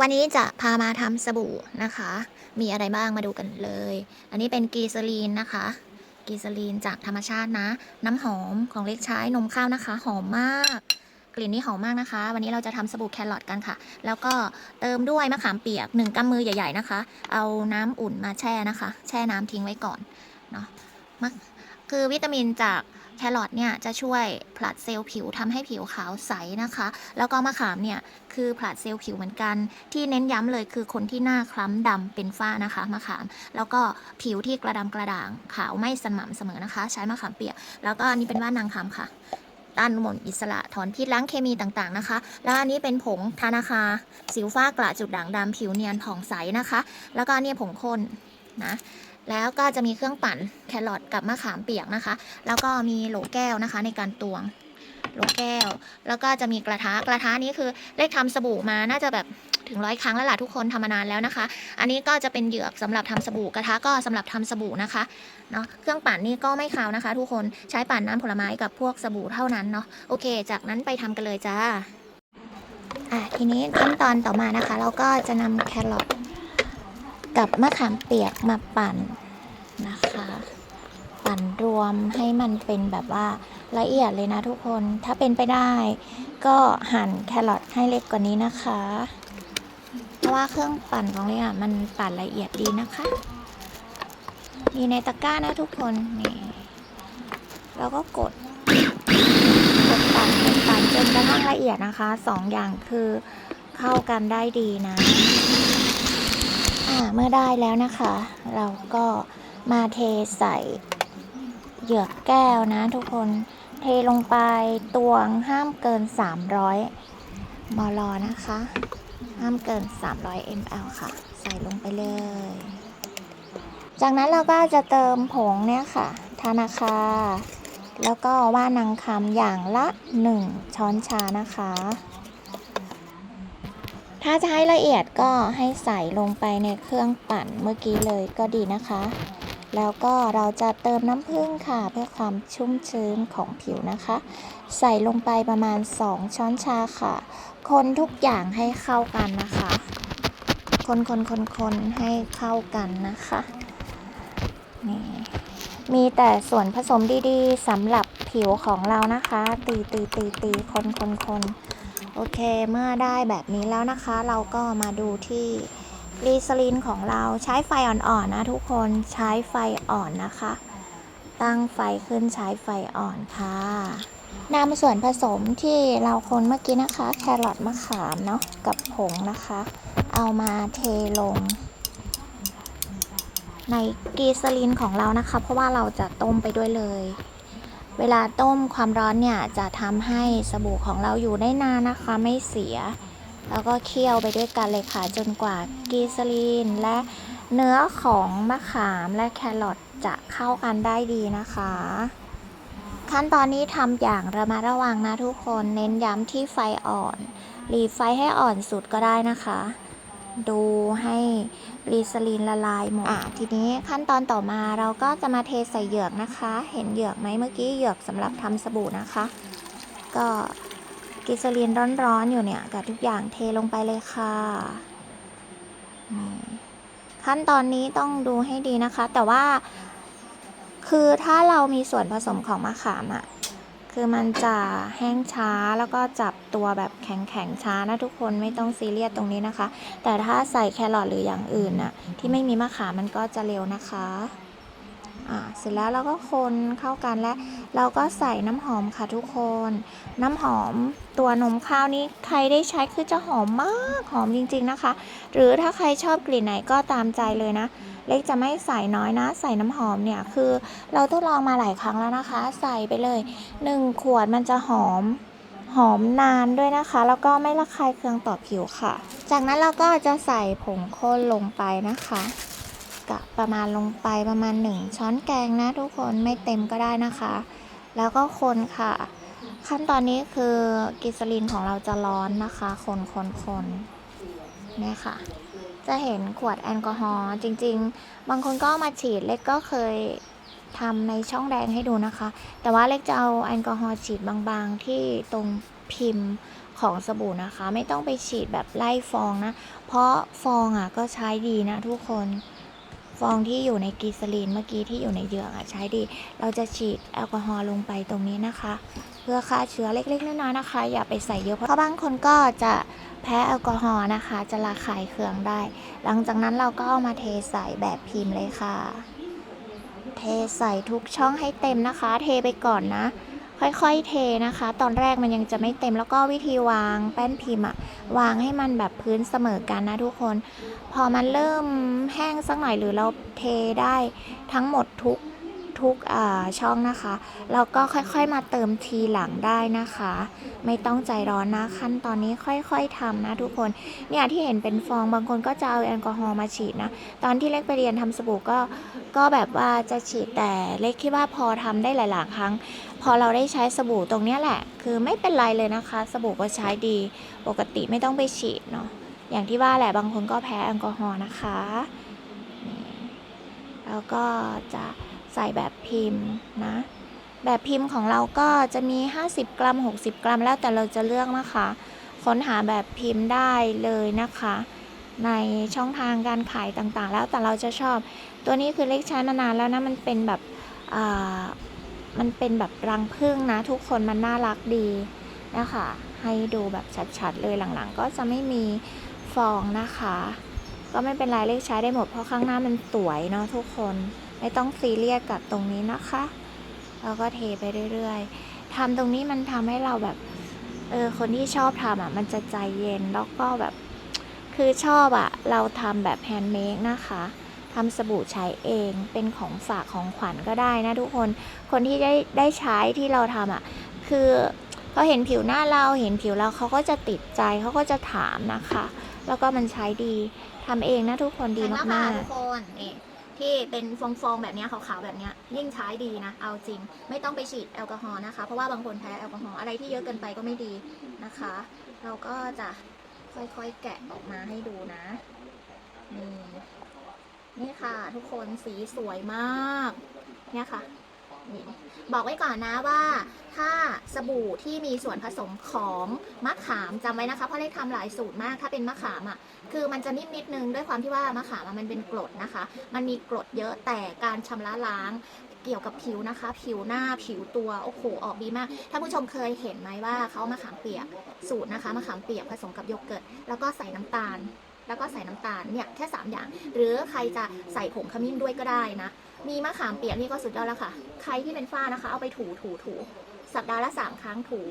วันนี้จะพามาทำสบู่นะคะ มีอะไรบ้างมาดูกันเลย อันนี้เป็นกีซาลีนนะคะ กีซาลีนจากธรรมชาตินะ น้ำหอมของเล็กใช้นมข้าวนะคะ หอมมาก กลิ่นนี้หอมมากนะคะ วันนี้เราจะทำสบู่แครอทกันค่ะ แล้วก็เติมด้วยมะขามเปียกหนึ่งกำมือใหญ่ ๆนะคะ เอาน้ำอุ่นมาแช่นะคะ แช่น้ำทิ้งไว้ก่อนเนาะมะคือวิตามินจาก แครอทเนี่ยจะช่วยผลัดเซลล์ผิวทำให้ผิวขาวใสนะคะ แล้วก็มะขามเนี่ยคือผลัดเซลล์ผิวเหมือนกัน ที่เน้นย้ำเลยคือคนที่หน้าคล้ำดำเป็นฝ้านะคะมะขาม แล้วก็ผิวที่กระดำกระด่างขาวไม่สม่ำเสมอนะคะ ใช้มะขามเปียก แล้วก็อันนี้เป็นว่านางคำค่ะต้านอนุมูลอิสระถอนพิษล้างเคมีต่างๆนะคะ แล้วอันนี้เป็นผงทานาคา สิวฝ้ากระจุดด่างดำผิวเนียนผ่องใสนะคะ แล้วก็อันนี้ผงข้นนะ แล้วก็จะมีเครื่องปั่นแครอทกับมะขามเปียกนะคะ แล้วก็มีโหลแก้วนะคะ ในการตวงโหลแก้ว แล้วก็จะมีกระทะกระทะนี้คือเลขทำสบู่มาน่าจะแบบถึงร้อยครั้งแล้วล่ะทุกคนทำมานานแล้วนะคะ อันนี้ก็จะเป็นเหยือกสำหรับทำสบู่กระทะก็สำหรับทำสบู่นะคะเนาะเครื่องปั่นนี่ก็ไม่คาวนะคะ ทุกคนใช้ปั่นน้ำผลไม้กับพวกสบู่เท่านั้นเนาะโอเค จากนั้นไปทำกันเลยจ้าอะทีนี้ขั้นตอนต่อมานะคะ เราก็จะนำแครอท กับมะขามเปียกมาปั่นนะคะ ปั่นรวมให้มันเป็นแบบว่าละเอียดเลยนะทุกคน ถ้าเป็นไปได้ ก็หั่นแครอทให้เล็กกว่านี้นะคะ เพราะว่าเครื่องปั่นของเล็กอะมันปั่นละเอียดดีนะคะ มีในตะกร้านะทุกคนนี่แล้วก็กดกดปั่นกดปั่นจนกระทั่งละเอียดนะคะสองอย่างคือเข้ากันได้ดีนะ เมื่อได้แล้วนะคะ เราก็มาเทใส่เหยือกแก้วนะทุกคนเทลงไปตวงห้ามเกิน 300 มลนะคะ ห้ามเกิน 300 ml ค่ะ ใส่ลงไปเลย จากนั้นเราก็จะเติมผงเนี่ยค่ะ ธนาคา แล้วก็ว่านางคำอย่างละ 1 ช้อนชานะคะ ถ้าจะให้ละเอียดก็ให้ใส่ลงไปในเครื่องปั่นเมื่อกี้เลยก็ดีนะคะ แล้วก็เราจะเติมน้ำผึ้งค่ะ เพื่อความชุ่มชื้นของผิวนะคะ ใส่ลงไปประมาณ 2 ช้อนชาค่ะ คนทุกอย่างให้เข้ากันนะคะ คนคนคนคนให้เข้ากันนะคะนี่มีแต่ส่วนผสมดีๆสำหรับผิวของเรานะคะ ตีตีตีตีคนคนคน โอเคเมื่อได้แบบนี้แล้วนะคะ เราก็มาดูที่กีซอรีนของเราใช้ไฟอ่อนๆนะทุกคนใช้ไฟอ่อนนะคะ ตั้งไฟขึ้นใช้ไฟอ่อนค่ะนำส่วนผสมที่เราคนเมื่อกี้นะคะ แครอทมะขามเนาะกับผงนะคะ เอามาเทลง ในกีซลินของเรานะคะ เพราะว่าเราจะต้มไปด้วยเลย เวลาต้มความร้อนเนี่ยจะทำให้สบู่ของเราอยู่ได้นานนะคะไม่เสีย แล้วก็เคี่ยวไปด้วยกันเลยค่ะ จนกว่ากีซาลินและเนื้อของมะขามและแครอทจะเข้ากันได้ดีนะคะ ขั้นตอนนี้ทำอย่างระมัดระวังนะทุกคนเน้นย้ำที่ไฟอ่อน หลีไฟให้อ่อนสุดก็ได้นะคะ ดูให้รีซลีนละลายหมดทีนี้ขั้นตอนต่อมาเราก็จะมาเทใส่เหยือกนะคะ เห็นเหยือกไหมเมื่อกี้เหยือกสำหรับทำสบู่นะคะ ก็กิซลีนร้อนๆอยู่เนี่ยกับทุกอย่างเทลงไปเลยค่ะขั้นตอนนี้ต้องดูให้ดีนะคะ แต่ว่าคือถ้าเรามีส่วนผสมของมะขามอะ่ะ คือมันจะแห้งช้าแล้วก็จับตัวแบบแข็งๆช้านะทุกคนไม่ต้องซีเรียสตรงนี้นะคะ แต่ถ้าใส่แครอทหรืออย่างอื่นน่ะที่ไม่มีมะขามมันก็จะเร็วนะคะ อ่าเสร็จแล้วเราก็คนเข้ากันและเราก็ใส่น้ำหอมค่ะทุกคน น้ำหอมตัวนมข้าวนี้ใครได้ใช้คือจะหอมมากหอมจริง ๆนะคะ หรือถ้าใครชอบกลิ่นไหนก็ตามใจเลยนะ เล็กจะไม่ใส่น้อยนะ ใส่น้ำหอมเนี่ยคือเราทดลองมาหลายครั้งแล้วนะคะ ใส่ไปเลย1ขวดมันจะหอมหอมนานด้วยนะคะ แล้วก็ไม่ระคายเคืองต่อผิวค่ะ จากนั้นเราก็จะใส่ผงข้นลงไปนะคะ กะประมาณลงไปประมาณ 1 ช้อนแกงนะทุกคนไม่เต็มก็ได้นะคะ แล้วก็คนค่ะ ขั้นตอนนี้คือกิซลินของเราจะร้อนนะคะ คนคนคนเนี่ยค่ะ จะเห็นขวดแอลกอฮอล์จริง ๆ บางคนก็มาฉีดเล็กก็เคยทำในช่องแดงให้ดูนะคะ แต่ว่าเล็กจะเอาแอลกอฮอล์ฉีดบางๆ ที่ตรงพิมพ์ของสบู่นะคะ ไม่ต้องไปฉีดแบบไล่ฟองนะ เพราะฟองอะก็ใช้ดีนะทุกคน ฟองที่อยู่ในกีซอรีนเมื่อกี้ที่อยู่ในเหยือกอะใช้ดี เราจะฉีดแอลกอฮอล์ลงไปตรงนี้นะคะ เพื่อฆ่าเชื้อเล็กๆน้อยๆนะคะ อย่าไปใส่เยอะเพราะบางคนก็จะแพ้แอลกอฮอล์นะคะ จะระคายเคืองได้ หลังจากนั้นเราก็เอามาเทใส่แบบพิมพ์เลยค่ะ เทใส่ทุกช่องให้เต็มนะคะ เทไปก่อนนะ ค่อยๆเทนะคะ ตอนแรกมันยังจะไม่เต็มแล้วก็วิธีวางแป้นพิมพ์อะวางให้มันแบบพื้นเสมอกันนะทุกคน พอมันเริ่มแห้งสักหน่อยหรือเราเทได้ทั้งหมดทุก ทุกช่องนะคะเราก็ค่อยๆมาเติมทีหลังได้นะคะ ไม่ต้องใจร้อนนะขั้นตอนนี้ค่อยๆทำนะทุกคนเนี่ยที่เห็นเป็นฟองบางคนก็จะเอาแอลกอฮอล์มาฉีดนะตอนที่เล็กไปเรียนทำสบู่ก็ก็แบบว่าจะฉีดแต่เล็กคิดว่าพอทำได้หลายๆครั้ง พอเราได้ใช้สบู่ตรงนี้แหละ คือไม่เป็นไรเลยนะคะ สบู่ก็ใช้ดี ปกติไม่ต้องไปฉีดเนาะอย่างที่ว่าแหละบางคนก็แพ้แอลกอฮอล์นะคะแล้วก็จะ ใส่แบบพิมพ์นะ แบบพิมพ์ของเราก็จะมี 50 กรัม 60 กรัม แล้วแต่เราจะเลือกนะคะ ค้นหาแบบพิมพ์ได้เลยนะคะ ในช่องทางการขายต่างๆ แล้วแต่เราจะชอบ ตัวนี้คือเล็กใช้มานานแล้วนะ มันเป็นแบบมันเป็นแบบรังผึ้งนะ ทุกคนมันน่ารักดีนะคะ ให้ดูแบบชัดๆเลยหลังๆ ก็จะไม่มีฟองนะคะ ก็ไม่เป็นไรเล็กใช้ได้หมดเพราะข้างหน้ามันสวยเนาะทุกคน ไม่ต้องซีเรียสกับตรงนี้นะคะ แล้วก็เทไปเรื่อยๆทำตรงนี้มันทำให้เราแบบ เออ คนที่ชอบทำอะ มันจะใจเย็น แล้วก็แบบ คือชอบอะ เราทำแบบแฮนด์เมดนะคะทำสบู่ใช้เองเป็นของฝากของขวัญก็ได้นะทุกคน คนที่ได้ได้ใช้ที่เราทำอะ คือเขาเห็นผิวหน้าเราเห็นผิวเราเขาก็จะติดใจเขาก็จะถามนะคะ แล้วก็มันใช้ดีทำเองนะทุกคนดีมากๆทุกคนนี่ ที่เป็นฟองๆแบบนี้ขาวๆแบบนี้ยิ่งใช้ดีนะเอาจริง ไม่ต้องไปฉีดแอลกอฮอล์นะคะ เพราะว่าบางคนแพ้แอลกอฮอล์อะไรที่เยอะเกินไปก็ไม่ดีนะคะ เราก็จะค่อยๆแกะออกมาให้ดูนะนี่นี่ค่ะ ทุกคนสีสวยมากเนี่ยค่ะบอกไว้ก่อนนะว่า ถ้าสบู่ที่มีส่วนผสมของมะขามจำไว้นะคะเพราะเลขทำหลายสูตรมากถ้าเป็นมะขามอะคือมันจะนิ่มนิดนึงด้วยความที่ว่ามะขามมันเป็นกรดนะคะ มันมีกรดเยอะแต่การชำระล้างเกี่ยวกับผิวนะคะ ผิวหน้าผิวตัวโอ้โหออกดีมากท่านผู้ชมเคยเห็นไหมว่าเขามะขามเปียกสูตรนะคะมะขามเปียกผสมกับโยเกิร์ตแล้วก็ใส่น้ำตาล แล้วก็ใส่น้ำตาลเนี่ยแค่ 3 อย่าง หรือใครจะใส่ผงขมิ้นด้วยก็ได้นะมีมะขามเปียกนี่ก็สุดยอดแล้วค่ะ ใครที่เป็นฝ้านะคะ เอาไปถูถูถู สัปดาห์ละ3ครั้งถู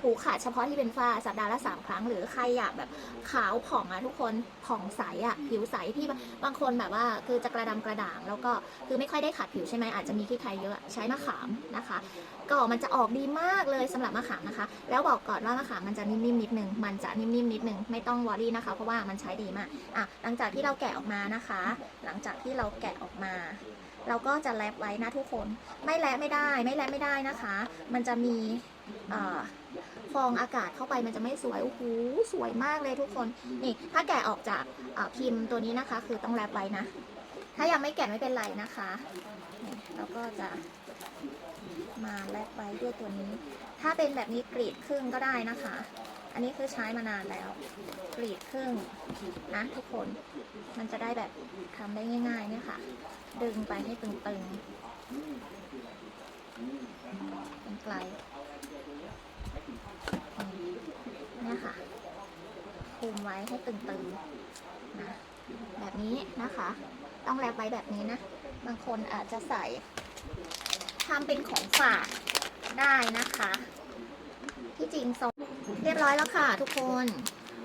ถูขาดเฉพาะที่เป็นฝ้าสัปดาห์ละ3ครั้ง หรือใครอยากแบบขาวผ่องอะทุกคนผ่องใสอะผิวใสที่บางคนแบบว่าคือจะกระดำกระด่าง แล้วก็คือไม่ค่อยได้ขัดผิวใช่ไหมอาจจะมีขี้ใครเยอะใช้มะขามนะคะ ก็มันจะออกดีมากเลยสำหรับมะขามนะคะ แล้วบอกก่อนว่ามะขามมันจะนิ่มๆนิดนึงมันจะนิ่มๆนิดนึงไม่ต้องวอรี่นะคะ เพราะว่ามันใช้ดีมากอะหลังจากที่เราแกะออกมานะคะ หลังจากที่เราแกะออกมา เราก็จะแรปไว้นะทุกคน ไม่แรปไม่ได้ ไม่แรปไม่ได้นะคะ มันจะมีอฟองอากาศเข้าไปมันจะไม่สวย โอ้โห สวยมากเลยทุกคน นี่ ถ้าแกะออกจากพิมพ์ตัวนี้นะคะ คือต้องแรปไว้นะ ถ้ายังไม่แกะไม่เป็นไรนะคะนี่เราก็จะมาแรปไว้ด้วยตัวนี้ ถ้าเป็นแบบนี้กรีดครึ่งก็ได้นะคะ อันนี้คือใช้มานานแล้วกรีดครึ่งนะทุกคน มันจะได้แบบทำได้ง่ายๆเนี่ยค่ะ ดึงไปให้ตึงๆเป็นไกลเนี่ยค่ะ คุมไว้ให้ตึงๆนะแบบนี้นะคะ ต้องแรปไว้แบบนี้นะ บางคนอาจจะใส่ทำเป็นของฝากได้นะคะ ที่จริงทรง เรียบร้อยแล้วค่ะทุกคน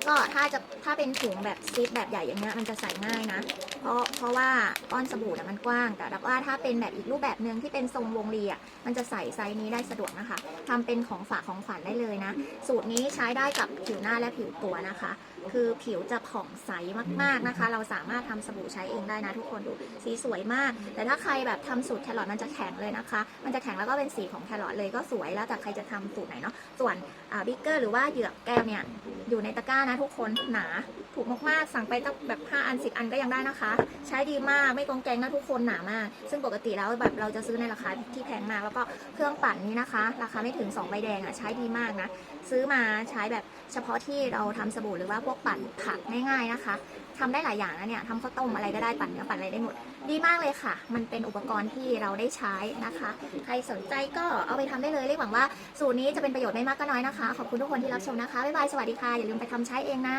ก็ถ้าจะถ้าเป็นถุงแบบซิปแบบใหญ่อย่างเงี้ยมันจะใส่ง่ายนะ เพราะเพราะว่าก้อนสบู่นะมันกว้าง แต่ว่าถ้าเป็นแบบอีกรูปแบบหนึ่งที่เป็นทรงวงรีอะมันจะใส่ไซส์นี้ได้สะดวกนะคะทำเป็นของฝากของขวัญได้เลยนะ สูตรนี้ใช้ได้กับผิวหน้าและผิวตัวนะคะ คือผิวจะผ่องใสมากๆนะคะ เราสามารถทำสบู่ใช้เองได้นะทุกคนดูสีสวยมาก แต่ถ้าใครแบบทำสูตรแครอทมันจะแข็งเลยนะคะ มันจะแข็งแล้วก็เป็นสีของแครอทเลยก็สวยแล้วแต่ใครจะทำสูตรไหนเนาะส่วนบิ๊กเกอร์หรือว่าเหยือกแก้วเนี่ยอยู่ในตะกร้านะทุกคนหนาถูกมากๆสั่งไปตั้งแบบ5อัน10 อันก็ยังได้นะคะใช้ดีมากไม่กองแกงนะทุกคนหนามาก ซึ่งปกติแล้วแบบเราจะซื้อในราคาที่แพงมาก แล้วก็เครื่องปั่นนี้นะคะ ราคาไม่ถึง 2 ใบแดงอะใช้ดีมากนะ ซื้อมาใช้แบบเฉพาะที่เราทำสบู่หรือว่าพวกปั่นผักง่ายๆนะคะทำได้หลายอย่างนะเนี่ยทำข้าวต้มอะไรก็ได้ปั่นเนื้อปั่นอะไรได้หมด ดีมากเลยค่ะ มันเป็นอุปกรณ์ที่เราได้ใช้นะคะ ใครสนใจก็เอาไปทำได้เลยเรียกหวังว่าสูตรนี้จะเป็นประโยชน์ไม่มากก็น้อยนะคะ ขอบคุณทุกคนที่รับชมนะคะบ๊ายบายสวัสดีค่ะอย่าลืมไปทำใช้เองนะ